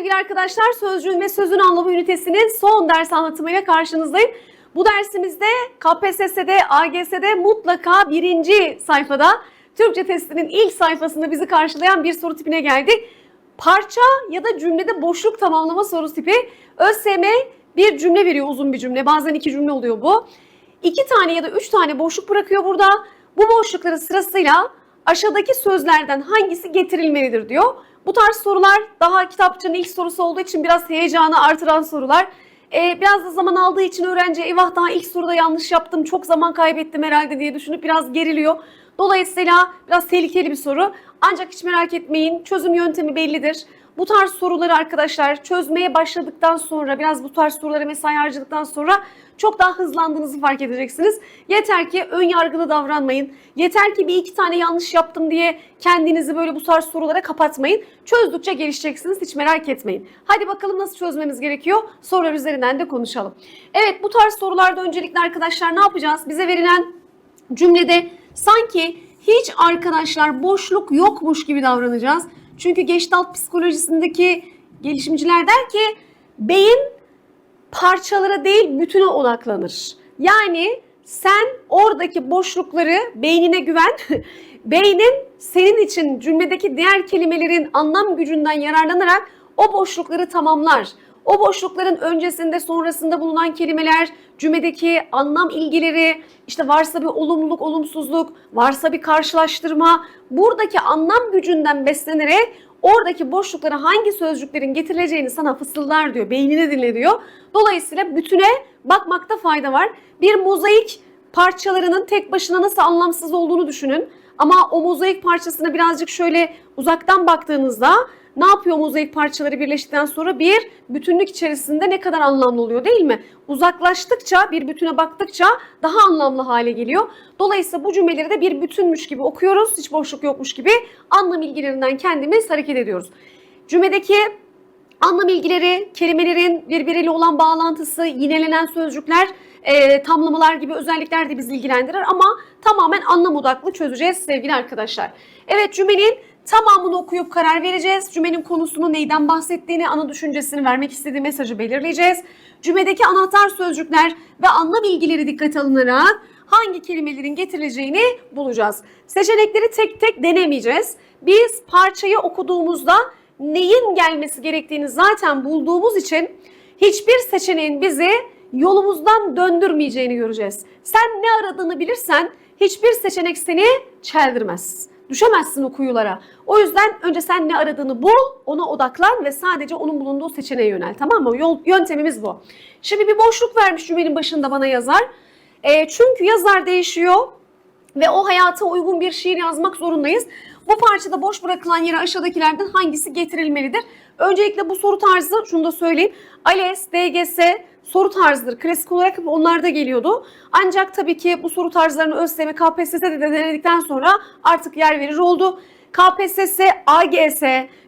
sevgili arkadaşlar. Sözcüğün ve sözün anlamı ünitesinin son ders anlatımıyla karşınızdayım. Bu dersimizde KPSS'de, AGS'de mutlaka birinci sayfada Türkçe testinin ilk sayfasında bizi karşılayan bir soru tipine geldik. Parça ya da cümlede boşluk tamamlama soru tipi. ÖSYM bir cümle veriyor uzun bir cümle. Bazen iki cümle oluyor bu. İki tane ya da üç tane boşluk bırakıyor burada. Bu boşlukları sırasıyla aşağıdaki sözlerden hangisi getirilmelidir diyor. Bu tarz sorular daha kitapçının ilk sorusu olduğu için biraz heyecanı artıran sorular. Ee, biraz da zaman aldığı için öğrenci eyvah daha ilk soruda yanlış yaptım, çok zaman kaybettim herhalde diye düşünüp biraz geriliyor. Dolayısıyla biraz tehlikeli bir soru. Ancak hiç merak etmeyin çözüm yöntemi bellidir. Bu tarz soruları arkadaşlar çözmeye başladıktan sonra biraz bu tarz sorulara mesai harcadıktan sonra çok daha hızlandığınızı fark edeceksiniz. Yeter ki ön yargılı davranmayın. Yeter ki bir iki tane yanlış yaptım diye kendinizi böyle bu tarz sorulara kapatmayın. Çözdükçe gelişeceksiniz hiç merak etmeyin. Hadi bakalım nasıl çözmemiz gerekiyor? Sorular üzerinden de konuşalım. Evet bu tarz sorularda öncelikle arkadaşlar ne yapacağız? Bize verilen cümlede sanki hiç arkadaşlar boşluk yokmuş gibi davranacağız. Çünkü Gestalt psikolojisindeki gelişimciler der ki beyin parçalara değil bütüne odaklanır. Yani sen oradaki boşlukları beynine güven. Beynin senin için cümledeki diğer kelimelerin anlam gücünden yararlanarak o boşlukları tamamlar. O boşlukların öncesinde sonrasında bulunan kelimeler, cümledeki anlam ilgileri, işte varsa bir olumluluk, olumsuzluk, varsa bir karşılaştırma, buradaki anlam gücünden beslenerek oradaki boşluklara hangi sözcüklerin getirileceğini sana fısıldar diyor, beynine dinle diyor. Dolayısıyla bütüne bakmakta fayda var. Bir mozaik parçalarının tek başına nasıl anlamsız olduğunu düşünün. Ama o mozaik parçasına birazcık şöyle uzaktan baktığınızda ne yapıyor mozaik parçaları birleştikten sonra bir bütünlük içerisinde ne kadar anlamlı oluyor değil mi? Uzaklaştıkça bir bütüne baktıkça daha anlamlı hale geliyor. Dolayısıyla bu cümleleri de bir bütünmüş gibi okuyoruz. Hiç boşluk yokmuş gibi anlam ilgilerinden kendimiz hareket ediyoruz. Cümledeki anlam ilgileri, kelimelerin birbiriyle olan bağlantısı, yinelenen sözcükler, e, tamlamalar gibi özellikler de bizi ilgilendirir ama tamamen anlam odaklı çözeceğiz sevgili arkadaşlar. Evet cümlenin tamamını okuyup karar vereceğiz. Cümlenin konusunu neyden bahsettiğini, ana düşüncesini vermek istediği mesajı belirleyeceğiz. Cümledeki anahtar sözcükler ve anlam ilgileri dikkate alınarak hangi kelimelerin getirileceğini bulacağız. Seçenekleri tek tek denemeyeceğiz. Biz parçayı okuduğumuzda neyin gelmesi gerektiğini zaten bulduğumuz için hiçbir seçeneğin bizi yolumuzdan döndürmeyeceğini göreceğiz. Sen ne aradığını bilirsen hiçbir seçenek seni çeldirmez. Düşemezsin o kuyulara. O yüzden önce sen ne aradığını bul, ona odaklan ve sadece onun bulunduğu seçeneğe yönel. Tamam mı? Yol, yöntemimiz bu. Şimdi bir boşluk vermiş cümlenin başında bana yazar. E, çünkü yazar değişiyor ve o hayata uygun bir şiir yazmak zorundayız. Bu parçada boş bırakılan yere aşağıdakilerden hangisi getirilmelidir? Öncelikle bu soru tarzı, şunu da söyleyeyim. ALES, DGS soru tarzıdır. Klasik olarak hep onlarda geliyordu. Ancak tabii ki bu soru tarzlarını ÖSYM, KPSS'de de denedikten sonra artık yer verir oldu. KPSS, AGS,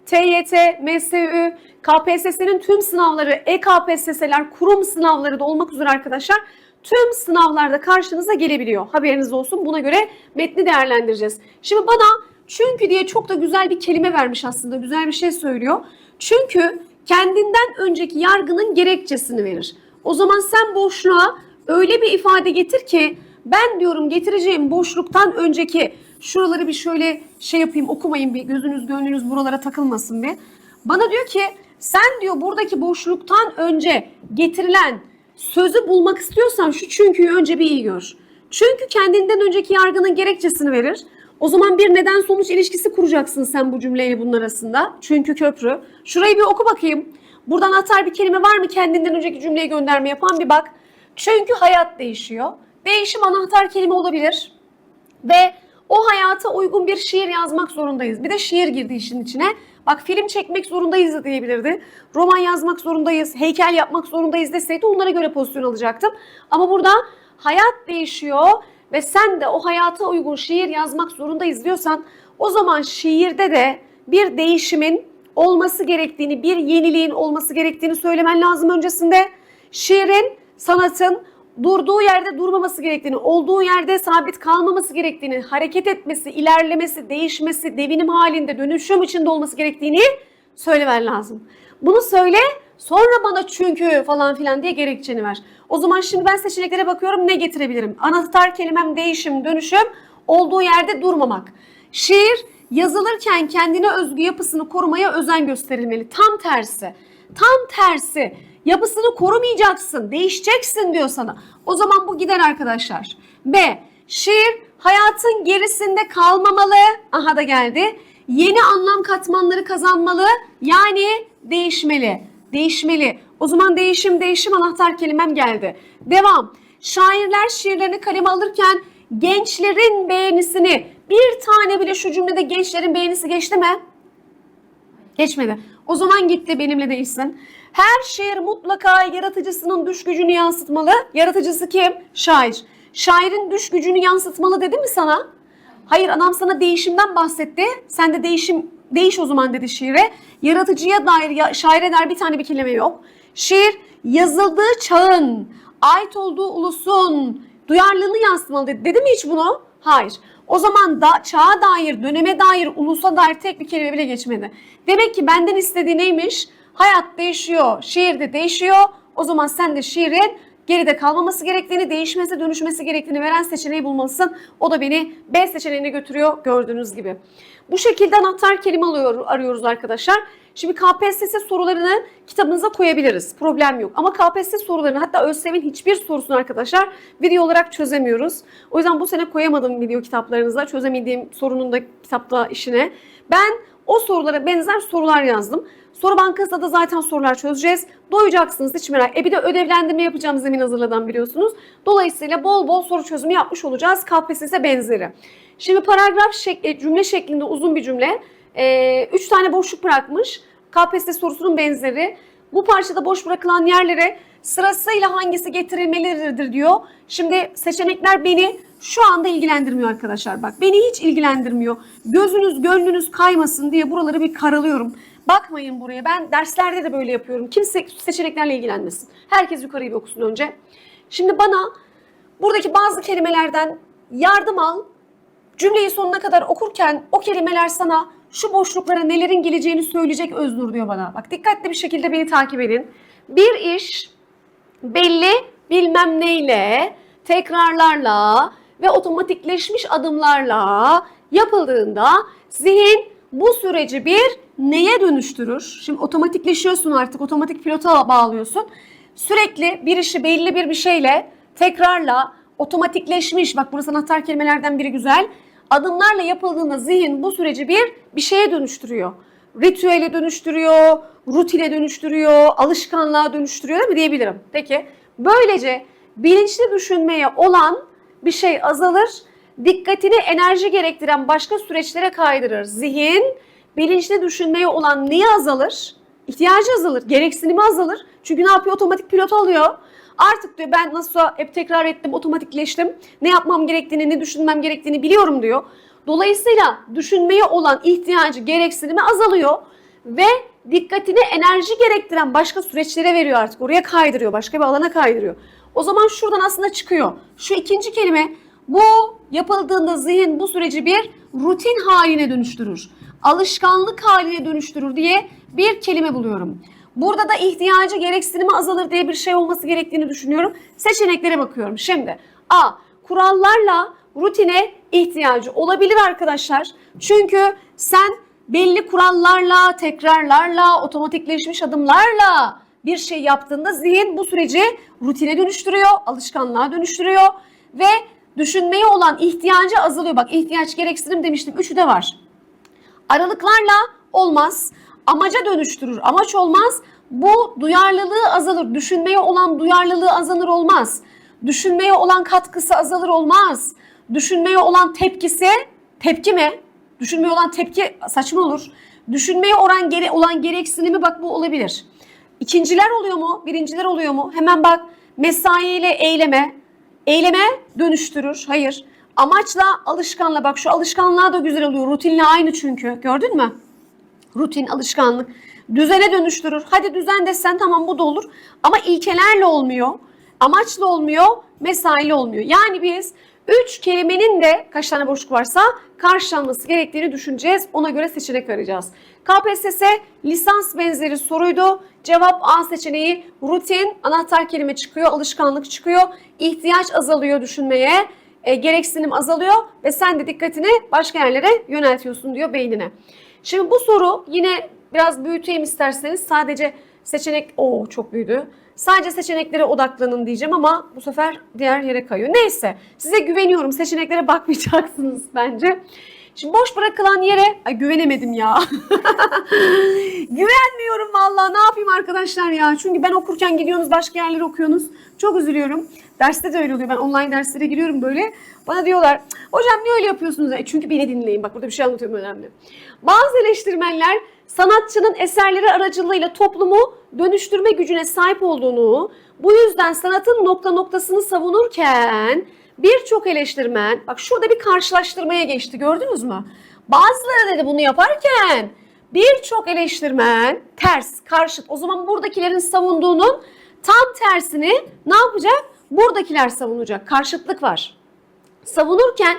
TYT, MSÜ, KPSS'nin tüm sınavları, EKPSS'ler, kurum sınavları da olmak üzere arkadaşlar tüm sınavlarda karşınıza gelebiliyor. Haberiniz olsun. Buna göre metni değerlendireceğiz. Şimdi bana çünkü diye çok da güzel bir kelime vermiş aslında. Güzel bir şey söylüyor. Çünkü kendinden önceki yargının gerekçesini verir. O zaman sen boşluğa öyle bir ifade getir ki ben diyorum getireceğim boşluktan önceki şuraları bir şöyle şey yapayım okumayın bir gözünüz gönlünüz buralara takılmasın bir. Bana diyor ki sen diyor buradaki boşluktan önce getirilen sözü bulmak istiyorsan şu çünküyü önce bir iyi gör. Çünkü kendinden önceki yargının gerekçesini verir. O zaman bir neden sonuç ilişkisi kuracaksın sen bu cümleyle bunun arasında. Çünkü köprü. Şurayı bir oku bakayım. Buradan atar bir kelime var mı kendinden önceki cümleyi gönderme yapan bir bak. Çünkü hayat değişiyor. Değişim anahtar kelime olabilir. Ve o hayata uygun bir şiir yazmak zorundayız. Bir de şiir girdi işin içine. Bak film çekmek zorundayız da diyebilirdi. Roman yazmak zorundayız, heykel yapmak zorundayız deseydi onlara göre pozisyon alacaktım. Ama burada hayat değişiyor ve sen de o hayata uygun şiir yazmak zorundayız diyorsan o zaman şiirde de bir değişimin olması gerektiğini, bir yeniliğin olması gerektiğini söylemen lazım öncesinde. Şiirin, sanatın durduğu yerde durmaması gerektiğini, olduğu yerde sabit kalmaması gerektiğini, hareket etmesi, ilerlemesi, değişmesi, devinim halinde, dönüşüm içinde olması gerektiğini söylemen lazım. Bunu söyle sonra bana çünkü falan filan diye gerekçeni ver. O zaman şimdi ben seçeneklere bakıyorum ne getirebilirim? Anahtar kelimem değişim, dönüşüm, olduğu yerde durmamak. Şiir yazılırken kendine özgü yapısını korumaya özen gösterilmeli. Tam tersi. Tam tersi. Yapısını korumayacaksın, değişeceksin diyor sana. O zaman bu gider arkadaşlar. B. Şiir hayatın gerisinde kalmamalı. Aha da geldi. Yeni anlam katmanları kazanmalı. Yani değişmeli. Değişmeli. O zaman değişim değişim anahtar kelimem geldi. Devam. Şairler şiirlerini kaleme alırken gençlerin beğenisini bir tane bile şu cümlede gençlerin beğenisi geçti mi? Geçmedi. O zaman gitti benimle değilsin. Her şiir mutlaka yaratıcısının düş gücünü yansıtmalı. Yaratıcısı kim? Şair. Şairin düş gücünü yansıtmalı dedi mi sana? Hayır adam sana değişimden bahsetti. Sen de değişim değiş o zaman dedi şiire. Yaratıcıya dair ya, şaire dair bir tane bir kelime yok. Şiir yazıldığı çağın, ait olduğu ulusun duyarlılığını yansıtmalı dedi. Dedi mi hiç bunu? Hayır. O zaman da çağa dair, döneme dair, ulusa dair tek bir kelime bile geçmedi. Demek ki benden istediği neymiş? Hayat değişiyor, şiir de değişiyor. O zaman sen de şiirin geride kalmaması gerektiğini, değişmesi, dönüşmesi gerektiğini veren seçeneği bulmalısın. O da beni B seçeneğine götürüyor gördüğünüz gibi. Bu şekilde anahtar kelime alıyor, arıyoruz arkadaşlar. Şimdi KPSS sorularını kitabınıza koyabiliriz. Problem yok. Ama KPSS sorularını hatta ÖSYM'in hiçbir sorusunu arkadaşlar video olarak çözemiyoruz. O yüzden bu sene koyamadım video kitaplarınıza. Çözemediğim sorunun da kitapta işine. Ben o sorulara benzer sorular yazdım. Soru bankasında da zaten sorular çözeceğiz. Doyacaksınız hiç merak. E bir de ödevlendirme yapacağım zemin hazırladan biliyorsunuz. Dolayısıyla bol bol soru çözümü yapmış olacağız. KPSS benzeri. Şimdi paragraf şekli, cümle şeklinde uzun bir cümle. Ee, üç tane boşluk bırakmış. KPSS sorusunun benzeri. Bu parçada boş bırakılan yerlere sırasıyla hangisi getirilmelidir diyor. Şimdi seçenekler beni şu anda ilgilendirmiyor arkadaşlar. Bak beni hiç ilgilendirmiyor. Gözünüz gönlünüz kaymasın diye buraları bir karalıyorum. Bakmayın buraya. Ben derslerde de böyle yapıyorum. Kimse seçeneklerle ilgilenmesin. Herkes yukarıyı bir okusun önce. Şimdi bana buradaki bazı kelimelerden yardım al. Cümleyi sonuna kadar okurken o kelimeler sana şu boşluklara nelerin geleceğini söyleyecek Öznur diyor bana. Bak dikkatli bir şekilde beni takip edin. Bir iş belli bilmem neyle, tekrarlarla ve otomatikleşmiş adımlarla yapıldığında zihin bu süreci bir neye dönüştürür? Şimdi otomatikleşiyorsun artık, otomatik pilota bağlıyorsun. Sürekli bir işi belli bir bir şeyle, tekrarla, otomatikleşmiş, bak burası anahtar kelimelerden biri güzel. Adımlarla yapıldığında zihin bu süreci bir bir şeye dönüştürüyor. Ritüele dönüştürüyor, rutine dönüştürüyor, alışkanlığa dönüştürüyor değil mi diyebilirim. Peki böylece bilinçli düşünmeye olan bir şey azalır, dikkatini enerji gerektiren başka süreçlere kaydırır. Zihin bilinçli düşünmeye olan neyi azalır? İhtiyacı azalır, gereksinimi azalır. Çünkü ne yapıyor? Otomatik pilot alıyor. Artık diyor ben nasıl hep tekrar ettim, otomatikleştim. Ne yapmam gerektiğini, ne düşünmem gerektiğini biliyorum diyor. Dolayısıyla düşünmeye olan ihtiyacı, gereksinimi azalıyor ve dikkatini enerji gerektiren başka süreçlere veriyor artık. Oraya kaydırıyor, başka bir alana kaydırıyor. O zaman şuradan aslında çıkıyor. Şu ikinci kelime bu yapıldığında zihin bu süreci bir rutin haline dönüştürür. Alışkanlık haline dönüştürür diye bir kelime buluyorum. Burada da ihtiyacı gereksinimi azalır diye bir şey olması gerektiğini düşünüyorum. Seçeneklere bakıyorum. Şimdi A. Kurallarla rutine ihtiyacı olabilir arkadaşlar. Çünkü sen belli kurallarla, tekrarlarla, otomatikleşmiş adımlarla bir şey yaptığında zihin bu süreci rutine dönüştürüyor, alışkanlığa dönüştürüyor ve düşünmeye olan ihtiyacı azalıyor. Bak ihtiyaç gereksinim demiştim. Üçü de var. Aralıklarla olmaz. Amaca dönüştürür. Amaç olmaz. Bu duyarlılığı azalır. Düşünmeye olan duyarlılığı azalır olmaz. Düşünmeye olan katkısı azalır olmaz. Düşünmeye olan tepkisi tepki mi? Düşünmeye olan tepki saçma olur. Düşünmeye oran gere, olan gereksinimi bak bu olabilir. İkinciler oluyor mu? Birinciler oluyor mu? Hemen bak mesai ile eyleme. Eyleme dönüştürür. Hayır. Amaçla alışkanla bak şu alışkanlığa da güzel oluyor. Rutinle aynı çünkü. Gördün mü? Rutin, alışkanlık. Düzene dönüştürür. Hadi düzen desen tamam bu da olur. Ama ilkelerle olmuyor. amaçlı olmuyor, mesaili olmuyor. Yani biz üç kelimenin de kaç tane boşluk varsa karşılanması gerektiğini düşüneceğiz. Ona göre seçenek arayacağız. KPSS lisans benzeri soruydu. Cevap A seçeneği rutin, anahtar kelime çıkıyor, alışkanlık çıkıyor, ihtiyaç azalıyor düşünmeye, e, gereksinim azalıyor ve sen de dikkatini başka yerlere yöneltiyorsun diyor beynine. Şimdi bu soru yine biraz büyüteyim isterseniz sadece seçenek o çok büyüdü. Sadece seçeneklere odaklanın diyeceğim ama bu sefer diğer yere kayıyor. Neyse size güveniyorum seçeneklere bakmayacaksınız bence. Şimdi boş bırakılan yere ay güvenemedim ya. Güvenmiyorum vallahi ne yapayım arkadaşlar ya. Çünkü ben okurken gidiyorsunuz başka yerlere okuyorsunuz. Çok üzülüyorum. Derste de öyle oluyor. Ben online derslere giriyorum böyle. Bana diyorlar hocam niye öyle yapıyorsunuz? E çünkü beni dinleyin. Bak burada bir şey anlatıyorum önemli. Bazı eleştirmenler sanatçının eserleri aracılığıyla toplumu dönüştürme gücüne sahip olduğunu, bu yüzden sanatın nokta noktasını savunurken birçok eleştirmen, bak şurada bir karşılaştırmaya geçti gördünüz mü? Bazıları dedi bunu yaparken birçok eleştirmen ters, karşıt. O zaman buradakilerin savunduğunun tam tersini ne yapacak? Buradakiler savunacak. Karşıtlık var. Savunurken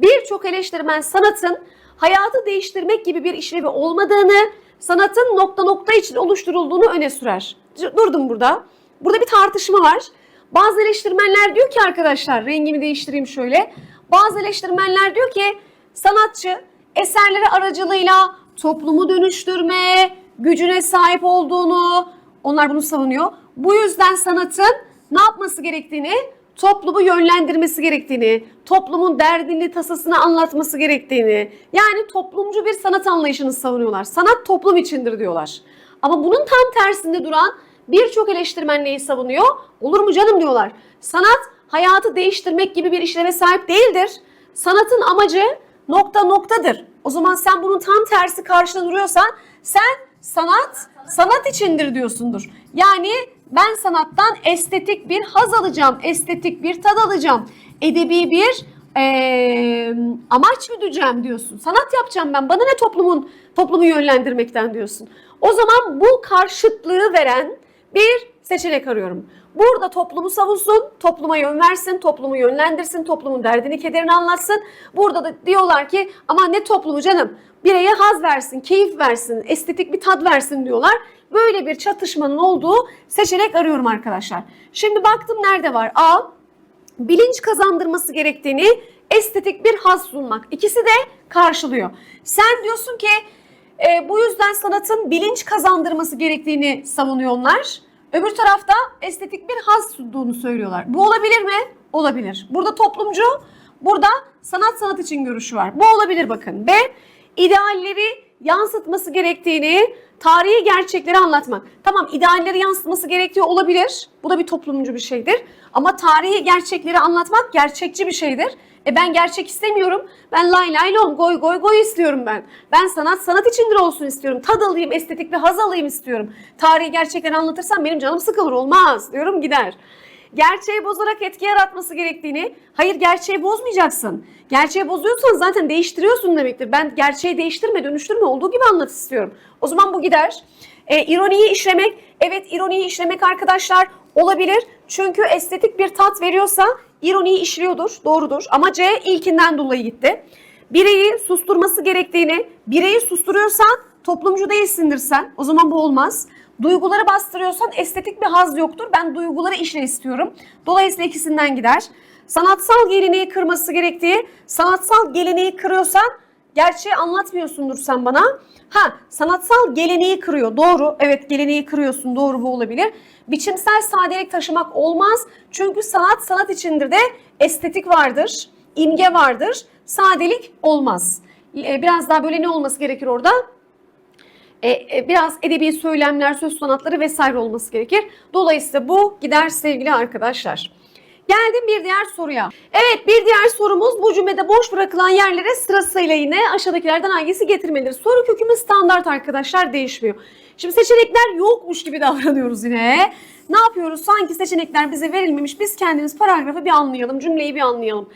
birçok eleştirmen sanatın hayatı değiştirmek gibi bir işlevi olmadığını, sanatın nokta nokta için oluşturulduğunu öne sürer. Durdum burada. Burada bir tartışma var. Bazı eleştirmenler diyor ki arkadaşlar, rengimi değiştireyim şöyle. Bazı eleştirmenler diyor ki sanatçı eserleri aracılığıyla toplumu dönüştürme gücüne sahip olduğunu, onlar bunu savunuyor. Bu yüzden sanatın ne yapması gerektiğini, toplumu yönlendirmesi gerektiğini, toplumun derdini, tasasını anlatması gerektiğini, yani toplumcu bir sanat anlayışını savunuyorlar. Sanat toplum içindir diyorlar. Ama bunun tam tersinde duran birçok eleştirmen neyi savunuyor? Olur mu canım diyorlar. Sanat hayatı değiştirmek gibi bir işleve sahip değildir. Sanatın amacı nokta noktadır. O zaman sen bunun tam tersi karşına duruyorsan sen sanat sanat içindir diyorsundur. Yani ben sanattan estetik bir haz alacağım, estetik bir tad alacağım, edebi bir eee, amaç güdeceğim diyorsun. Sanat yapacağım ben. Bana ne toplumun toplumu yönlendirmekten diyorsun. O zaman bu karşıtlığı veren bir seçenek arıyorum. Burada toplumu savunsun, topluma yön versin, toplumu yönlendirsin, toplumun derdini, kederini anlatsın. Burada da diyorlar ki ama ne toplumu canım? Bireye haz versin, keyif versin, estetik bir tad versin diyorlar. Böyle bir çatışmanın olduğu seçenek arıyorum arkadaşlar. Şimdi baktım nerede var? A. Bilinç kazandırması gerektiğini estetik bir haz sunmak. İkisi de karşılıyor. Sen diyorsun ki e, bu yüzden sanatın bilinç kazandırması gerektiğini savunuyorlar. Öbür tarafta estetik bir haz sunduğunu söylüyorlar. Bu olabilir mi? Olabilir. Burada toplumcu, burada sanat sanat için görüşü var. Bu olabilir bakın. B. idealleri yansıtması gerektiğini, tarihi gerçekleri anlatmak. Tamam idealleri yansıtması gerektiği olabilir. Bu da bir toplumcu bir şeydir. Ama tarihi gerçekleri anlatmak gerçekçi bir şeydir. E ben gerçek istemiyorum. Ben lay lay lom, goy goy goy istiyorum ben. Ben sanat sanat içindir olsun istiyorum. Tad alayım, estetik bir haz alayım istiyorum. Tarihi gerçekleri anlatırsam benim canım sıkılır olmaz diyorum gider. Gerçeği bozarak etki yaratması gerektiğini, hayır gerçeği bozmayacaksın. Gerçeği bozuyorsan zaten değiştiriyorsun demektir. Ben gerçeği değiştirme, dönüştürme olduğu gibi anlat istiyorum. O zaman bu gider. E, ironiyi işlemek, evet ironiyi işlemek arkadaşlar olabilir. Çünkü estetik bir tat veriyorsa ironiyi işliyordur, doğrudur. Ama C ilkinden dolayı gitti. Bireyi susturması gerektiğini, bireyi susturuyorsan toplumcu değilsindir sen. O zaman bu olmaz. Duyguları bastırıyorsan estetik bir haz yoktur. Ben duyguları işle istiyorum. Dolayısıyla ikisinden gider. Sanatsal geleneği kırması gerektiği, sanatsal geleneği kırıyorsan gerçeği anlatmıyorsundur sen bana. Ha sanatsal geleneği kırıyor. Doğru. Evet geleneği kırıyorsun. Doğru bu olabilir. Biçimsel sadelik taşımak olmaz. Çünkü sanat sanat içindir de estetik vardır. imge vardır. Sadelik olmaz. Ee, Biraz daha böyle ne olması gerekir orada? E, e, biraz edebi söylemler, söz sanatları vesaire olması gerekir. Dolayısıyla bu gider sevgili arkadaşlar. Geldim bir diğer soruya. Evet bir diğer sorumuz bu cümlede boş bırakılan yerlere sırasıyla yine aşağıdakilerden hangisi getirmelidir? Soru kökümüz standart arkadaşlar değişmiyor. Şimdi seçenekler yokmuş gibi davranıyoruz yine. Ne yapıyoruz? Sanki seçenekler bize verilmemiş. Biz kendimiz paragrafı bir anlayalım, cümleyi bir anlayalım.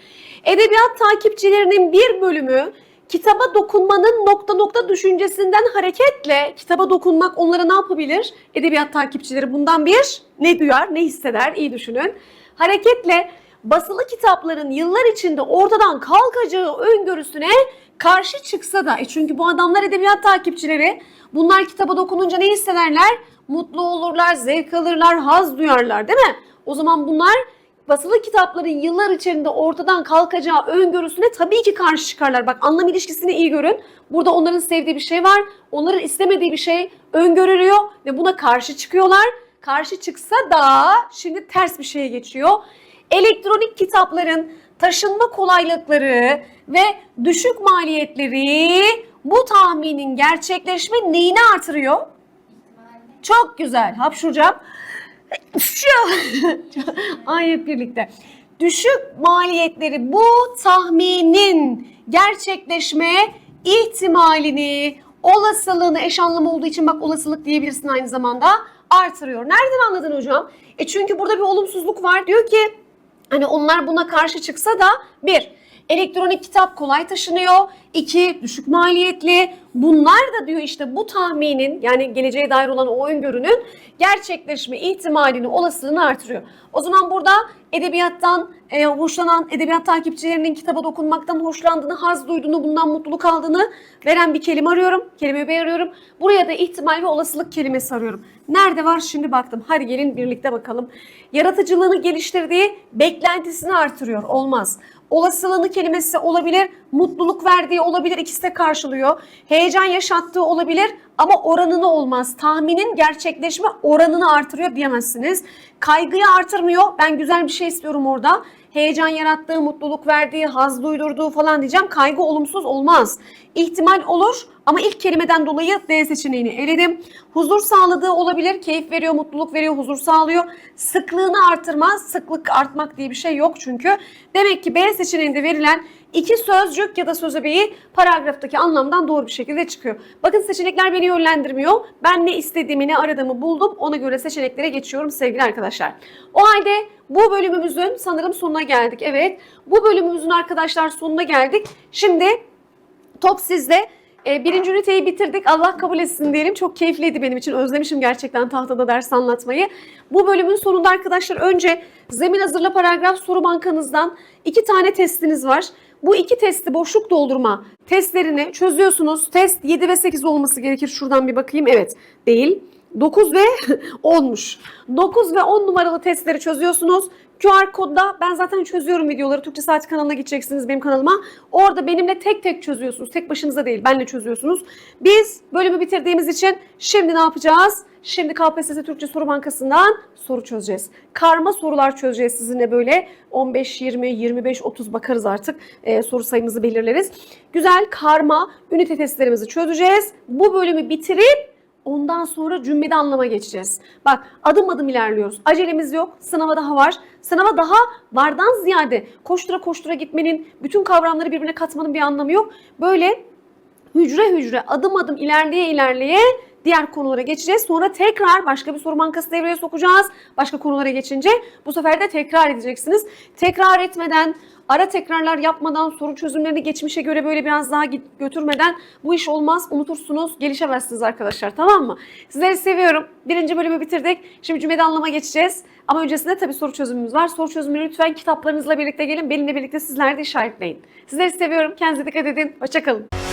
Edebiyat takipçilerinin bir bölümü kitaba dokunmanın nokta nokta düşüncesinden hareketle kitaba dokunmak onlara ne yapabilir? Edebiyat takipçileri bundan bir ne duyar, ne hisseder? İyi düşünün. Hareketle basılı kitapların yıllar içinde ortadan kalkacağı öngörüsüne karşı çıksa da, e çünkü bu adamlar edebiyat takipçileri, bunlar kitaba dokununca ne hissederler? Mutlu olurlar, zevk alırlar, haz duyarlar değil mi? O zaman bunlar basılı kitapların yıllar içerisinde ortadan kalkacağı öngörüsüne tabii ki karşı çıkarlar. Bak anlam ilişkisini iyi görün. Burada onların sevdiği bir şey var. Onların istemediği bir şey öngörülüyor ve buna karşı çıkıyorlar. Karşı çıksa da şimdi ters bir şeye geçiyor. Elektronik kitapların taşınma kolaylıkları ve düşük maliyetleri bu tahminin gerçekleşme neyini artırıyor? Çok güzel. Hapşuracağım. Ay hep birlikte. Düşük maliyetleri bu tahminin gerçekleşme ihtimalini, olasılığını eş anlamı olduğu için bak olasılık diyebilirsin aynı zamanda artırıyor. Nereden anladın hocam? E çünkü burada bir olumsuzluk var. Diyor ki hani onlar buna karşı çıksa da bir elektronik kitap kolay taşınıyor. İki düşük maliyetli. Bunlar da diyor işte bu tahminin yani geleceğe dair olan o öngörünün gerçekleşme ihtimalini, olasılığını artırıyor. O zaman burada edebiyattan e, hoşlanan, edebiyat takipçilerinin kitaba dokunmaktan hoşlandığını, haz duyduğunu, bundan mutluluk aldığını veren bir kelime arıyorum. Kelime bir arıyorum. Buraya da ihtimal ve olasılık kelimesi arıyorum. Nerede var şimdi baktım. Hadi gelin birlikte bakalım. Yaratıcılığını geliştirdiği beklentisini artırıyor. Olmaz. Olasılığını kelimesi olabilir, mutluluk verdiği olabilir, ikisi de karşılıyor. Heyecan yaşattığı olabilir ama oranını olmaz. Tahminin gerçekleşme oranını artırıyor diyemezsiniz. Kaygıyı artırmıyor. Ben güzel bir şey istiyorum orada. Heyecan yarattığı, mutluluk verdiği, haz duydurduğu falan diyeceğim. Kaygı olumsuz olmaz. İhtimal olur ama ilk kelimeden dolayı D seçeneğini eledim. Huzur sağladığı olabilir. Keyif veriyor, mutluluk veriyor, huzur sağlıyor. Sıklığını artırmaz. Sıklık artmak diye bir şey yok çünkü. Demek ki B seçeneğinde verilen iki sözcük ya da söz öbeği paragraftaki anlamdan doğru bir şekilde çıkıyor. Bakın seçenekler beni yönlendirmiyor. Ben ne istediğimi, ne aradığımı buldum. Ona göre seçeneklere geçiyorum sevgili arkadaşlar. O halde bu bölümümüzün sanırım sonuna geldik. Evet, bu bölümümüzün arkadaşlar sonuna geldik. Şimdi top sizde. E, birinci üniteyi bitirdik. Allah kabul etsin diyelim. Çok keyifliydi benim için. Özlemişim gerçekten tahtada ders anlatmayı. Bu bölümün sonunda arkadaşlar önce zemin hazırla paragraf soru bankanızdan iki tane testiniz var. Bu iki testi boşluk doldurma testlerini çözüyorsunuz. Test 7 ve 8 olması gerekir. Şuradan bir bakayım. Evet değil. 9 ve 10'muş. 9 ve 10 numaralı testleri çözüyorsunuz. QR kodda ben zaten çözüyorum videoları. Türkçe Saati kanalına gideceksiniz benim kanalıma. Orada benimle tek tek çözüyorsunuz. Tek başınıza değil benle çözüyorsunuz. Biz bölümü bitirdiğimiz için şimdi ne yapacağız? Şimdi KPSS Türkçe Soru Bankası'ndan soru çözeceğiz. Karma sorular çözeceğiz sizinle böyle 15, 20, 25, 30 bakarız artık e, soru sayımızı belirleriz. Güzel karma ünite testlerimizi çözeceğiz. Bu bölümü bitirip Ondan sonra cümlede anlama geçeceğiz. Bak adım adım ilerliyoruz. Acelemiz yok. Sınava daha var. Sınava daha vardan ziyade koştura koştura gitmenin, bütün kavramları birbirine katmanın bir anlamı yok. Böyle hücre hücre adım adım ilerleye ilerleye diğer konulara geçeceğiz. Sonra tekrar başka bir soru bankası devreye sokacağız. Başka konulara geçince bu sefer de tekrar edeceksiniz. Tekrar etmeden, ara tekrarlar yapmadan, soru çözümlerini geçmişe göre böyle biraz daha götürmeden bu iş olmaz. Unutursunuz, gelişemezsiniz arkadaşlar tamam mı? Sizleri seviyorum. Birinci bölümü bitirdik. Şimdi cümlede anlama geçeceğiz. Ama öncesinde tabii soru çözümümüz var. Soru çözümünü lütfen kitaplarınızla birlikte gelin. Benimle birlikte sizler de işaretleyin. Sizleri seviyorum. Kendinize dikkat edin. Hoşçakalın.